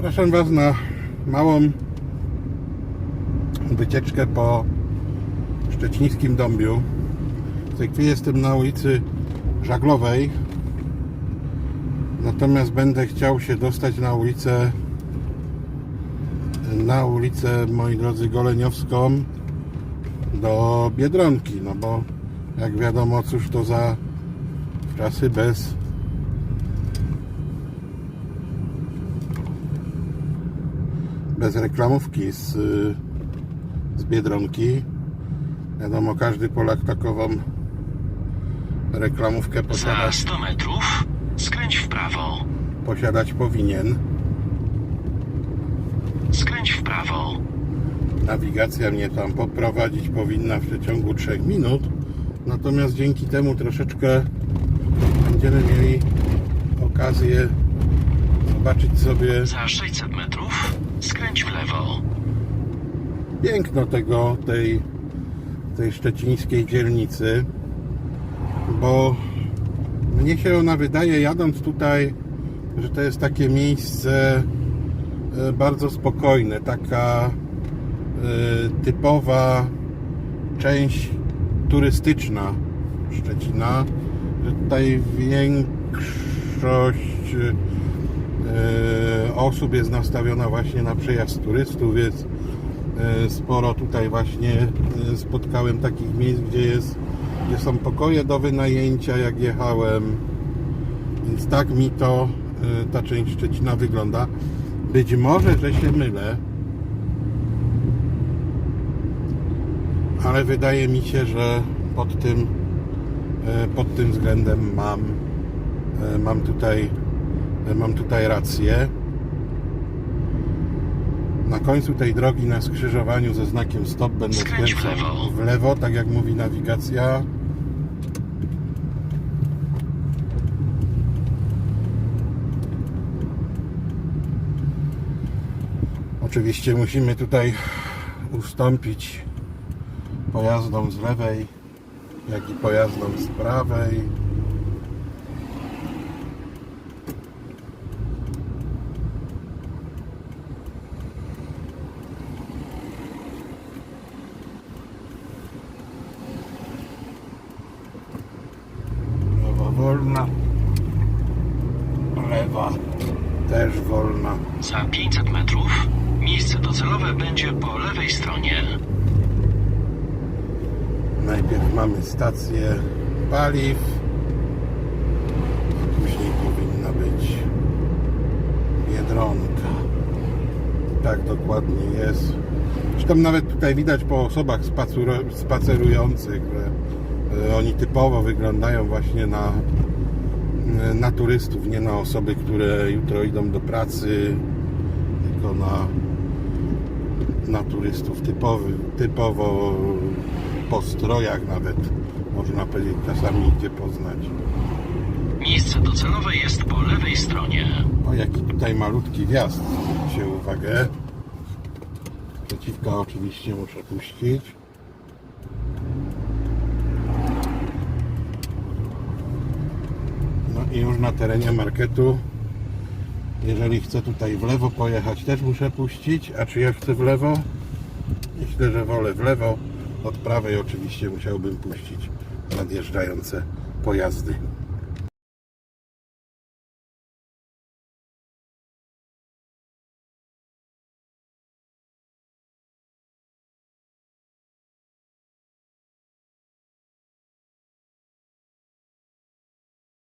Zapraszam Was na małą wycieczkę po szczecińskim Dąbiu. W tej chwili jestem na ulicy Żaglowej. Natomiast będę chciał się dostać na ulicę na ulicę, moi drodzy, Goleniowską do Biedronki, no bo jak wiadomo, cóż to za czasy bez bez reklamówki z, z Biedronki. Wiadomo, każdy Polak takową reklamówkę Za posiadać, 100 metrów skręć w prawo. posiadać powinien. Skręć w prawo. Nawigacja mnie tam poprowadzić powinna w przeciągu 3 minut. Natomiast dzięki temu troszeczkę będziemy mieli okazję zobaczyć sobie Za 600 metrów skręć w lewo. piękno tego, tej, tej szczecińskiej dzielnicy, bo mnie się ona wydaje, jadąc tutaj, że to jest takie miejsce e, bardzo spokojne, taka e, typowa część turystyczna Szczecina, że tutaj większość e, osób jest nastawiona właśnie na przejazd turystów, więc E, sporo tutaj właśnie e, spotkałem takich miejsc, gdzie jest gdzie są pokoje do wynajęcia jak jechałem. Więc tak mi to e, ta część Szczecina wygląda. Być może, że się mylę ale wydaje mi się, że pod tym pod tym względem mam mam tutaj mam tutaj rację na końcu tej drogi na skrzyżowaniu ze znakiem stop będę Skręć w skręcał lewo. w lewo, tak jak mówi nawigacja. Oczywiście musimy tutaj ustąpić pojazdom z lewej, jak i pojazdom z prawej. Lewa wolna. Lewa też wolna. Za 500 metrów miejsce docelowe będzie po lewej stronie. Najpierw mamy stację paliw, a później powinna być Biedronka. Tak dokładnie jest. Zresztą nawet tutaj widać po osobach spacerujących, że e, oni typowo wyglądają właśnie na, na turystów, nie na osoby, które jutro idą do pracy, tylko na, na turystów typowy, typowo po strojach nawet można powiedzieć czasami gdzie poznać. Miejsce docelowe jest po lewej stronie. O jaki tutaj malutki wjazd, zwróćcie uwagę. Przeciwka oczywiście muszę puścić. No i już na terenie marketu jeżeli chcę tutaj w lewo pojechać też muszę puścić, a czy ja chcę w lewo? Myślę, że wolę w lewo. Od prawej oczywiście musiałbym puścić nadjeżdżające pojazdy.